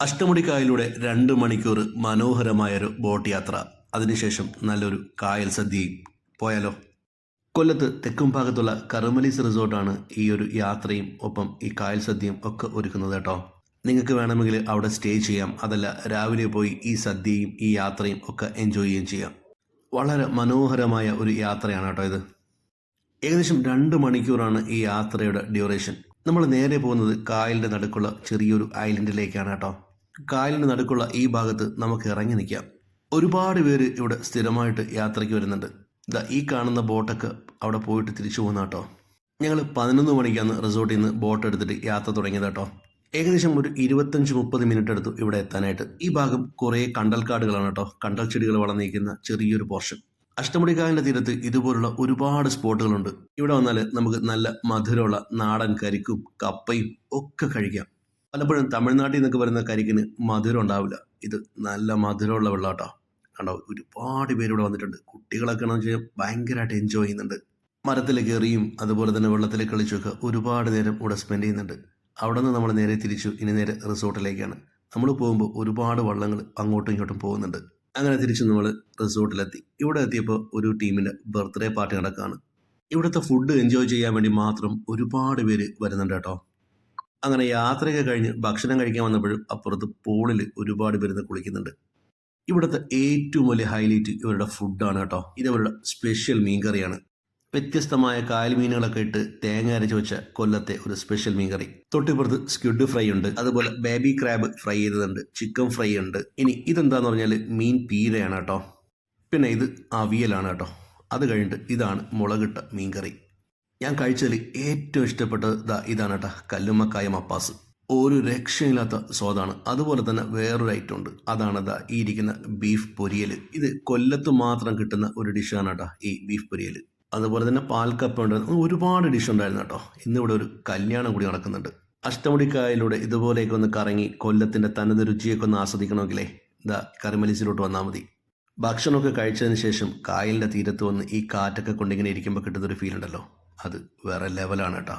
അഷ്ടമുടി കായലിലൂടെ രണ്ട് മണിക്കൂർ മനോഹരമായൊരു ബോട്ട് യാത്ര അതിനുശേഷം നല്ലൊരു കായൽ സദ്യയും പോയാലോ? കൊല്ലത്ത് തെക്കും ഭാഗത്തുള്ള കറുമലീസ് റിസോർട്ടാണ് ഈ ഒരു യാത്രയും ഒപ്പം ഈ കായൽ സദ്യയും ഒക്കെ ഒരുക്കുന്നത് കേട്ടോ. നിങ്ങൾക്ക് വേണമെങ്കിൽ അവിടെ സ്റ്റേ ചെയ്യാം. അതല്ല രാവിലെ പോയി ഈ സദ്യയും ഈ യാത്രയും ഒക്കെ എൻജോയ് ചെയ്യുകയും ചെയ്യാം. വളരെ മനോഹരമായ ഒരു യാത്രയാണ് കേട്ടോ ഇത്. ഏകദേശം രണ്ട് മണിക്കൂറാണ് ഈ യാത്രയുടെ ഡ്യൂറേഷൻ നമ്മൾ നേരെ പോകുന്നത് കായലിന്റെ നടുക്കുള്ള ചെറിയൊരു ഐലൻഡിലേക്കാണ് കേട്ടോ. കായലിന്റെ നടുക്കുള്ള ഈ ഭാഗത്ത് നമുക്ക് ഇറങ്ങി നിൽക്കാം. ഒരുപാട് പേര് ഇവിടെ സ്ഥിരമായിട്ട് യാത്രയ്ക്ക് വരുന്നുണ്ട്. ഇതാ ഈ കാണുന്ന ബോട്ടൊക്കെ അവിടെ പോയിട്ട് തിരിച്ചു പോകുന്ന കേട്ടോ. ഞങ്ങൾ പതിനൊന്ന് മണിക്കാണ് റിസോർട്ടിൽ നിന്ന് ബോട്ട് എടുത്തിട്ട് യാത്ര തുടങ്ങിയത് കേട്ടോ. ഏകദേശം ഒരു ഇരുപത്തഞ്ച് മുപ്പത് മിനിറ്റ് എടുത്തു ഇവിടെ എത്താനായിട്ട്. ഈ ഭാഗം കുറേ കണ്ടൽക്കാടുകളാണ് കേട്ടോ. കണ്ടൽ ചെടികൾ വളർന്നിരിക്കുന്ന ചെറിയൊരു പോർഷൻ അഷ്ടമുടിക്കായലിന്റെ തീരത്ത് ഇതുപോലുള്ള ഒരുപാട് സ്പോട്ടുകളുണ്ട്. ഇവിടെ വന്നാൽ നമുക്ക് നല്ല മധുരമുള്ള നാടൻ കരിക്കും കപ്പയും ഒക്കെ കഴിക്കാം. പലപ്പോഴും തമിഴ്നാട്ടിൽ നിന്നൊക്കെ വരുന്ന കരിക്കിന് മധുരം ഉണ്ടാവില്ല. ഇത് നല്ല മധുരമുള്ള വെള്ളാട്ടോ. കണ്ടോ? ഒരുപാട് പേര് ഇവിടെ വന്നിട്ടുണ്ട്. കുട്ടികളൊക്കെ എന്ന് വെച്ചാൽ ഭയങ്കരമായിട്ട് എൻജോയ് ചെയ്യുന്നുണ്ട്. മരത്തിൽ കയറിയും അതുപോലെ തന്നെ വെള്ളത്തിൽ കളിച്ചുമൊക്കെ ഒരുപാട് നേരം ഇവിടെ സ്പെൻഡ് ചെയ്യുന്നുണ്ട്. അവിടെ നിന്ന് നമ്മൾ നേരെ തിരിച്ചു ഇനി നേരെ റിസോർട്ടിലേക്കാണ്. നമ്മൾ പോകുമ്പോൾ ഒരുപാട് വള്ളങ്ങൾ അങ്ങോട്ടും ഇങ്ങോട്ടും പോകുന്നുണ്ട്. അങ്ങനെ തിരിച്ച് നമ്മൾ റിസോർട്ടിലെത്തി. ഇവിടെ എത്തിയപ്പോൾ ഒരു ടീമിന്റെ ബർത്ത്ഡേ പാർട്ടി നടക്കുകയാണ് ഇവിടുത്തെ ഫുഡ് എൻജോയ് ചെയ്യാൻ വേണ്ടി മാത്രം ഒരുപാട് പേര് വരുന്നുണ്ട് കേട്ടോ. അങ്ങനെ യാത്രയൊക്കെ കഴിഞ്ഞ് ഭക്ഷണം കഴിക്കാൻ വന്നപ്പോഴും അപ്പുറത്ത് പൂളിൽ ഒരുപാട് പേര് കുളിക്കുന്നുണ്ട്. ഇവിടുത്തെ ഏറ്റവും വലിയ ഹൈലൈറ്റ് ഇവരുടെ ഫുഡാണ് കേട്ടോ. ഇത് അവരുടെ സ്പെഷ്യൽ മീൻകറിയാണ്. വ്യത്യസ്തമായ കായൽ മീനുകളൊക്കെ ഇട്ട് തേങ്ങ അരച്ച് വെച്ച കൊല്ലത്തെ ഒരു സ്പെഷ്യൽ മീൻകറി. തൊട്ടിപ്പുറത്ത് സ്ക്വിഡ് ഫ്രൈ ഉണ്ട്. അതുപോലെ ബേബി ക്രാബ് ഫ്രൈ ചെയ്തതുണ്ട്. ചിക്കൻ ഫ്രൈ ഉണ്ട്. ഇനി ഇതെന്താന്ന് പറഞ്ഞാൽ മീൻ പീരയാണ് കേട്ടോ. പിന്നെ ഇത് അവിയലാണ് കേട്ടോ. അത് കഴിഞ്ഞിട്ട് ഇതാണ് മുളകിട്ട മീൻകറി. ഞാൻ കഴിച്ചതിൽ ഏറ്റവും ഇഷ്ടപ്പെട്ടത് ഇതാ ഇതാണ് കേട്ടോ കല്ലുമ്മക്കായ മപ്പാസ് ഒരു രക്ഷയില്ലാത്ത സ്വാദാണ്. അതുപോലെ തന്നെ വേറൊരു ഐറ്റം ഉണ്ട്. അതാണ് ദാ ഈ ഇരിക്കുന്ന ബീഫ് പൊരിയൽ ഇത് കൊല്ലത്ത് മാത്രം കിട്ടുന്ന ഒരു ഡിഷാണ് കേട്ടോ ഈ ബീഫ് പൊരിയൽ അതുപോലെ തന്നെ പാൽക്കപ്പ ഉണ്ട്. ഒരുപാട് ഡിഷ് ഉണ്ടായിരുന്നു കേട്ടോ. ഇന്നിവിടെ ഒരു കല്യാണം കൂടി നടക്കുന്നുണ്ട്. അഷ്ടമുടിക്കായലൂടെ ഇതുപോലെയൊക്കെ ഒന്ന് കറങ്ങി കൊല്ലത്തിന്റെ തനത് രുചിയൊക്കെ ഒന്ന് ആസ്വദിക്കണമെങ്കിലേ ഇതാ കറിമലിസിലോട്ട് വന്നാൽ മതി. ഭക്ഷണമൊക്കെ കഴിച്ചതിന് ശേഷം കായലിന്റെ തീരത്ത് വന്ന് ഈ കാറ്റൊക്കെ കൊണ്ടിങ്ങനെ ഇരിക്കുമ്പോൾ കിട്ടുന്നൊരു ഫീൽ ഉണ്ടല്ലോ. അത് വേറെ ലെവലാണ് കേട്ടോ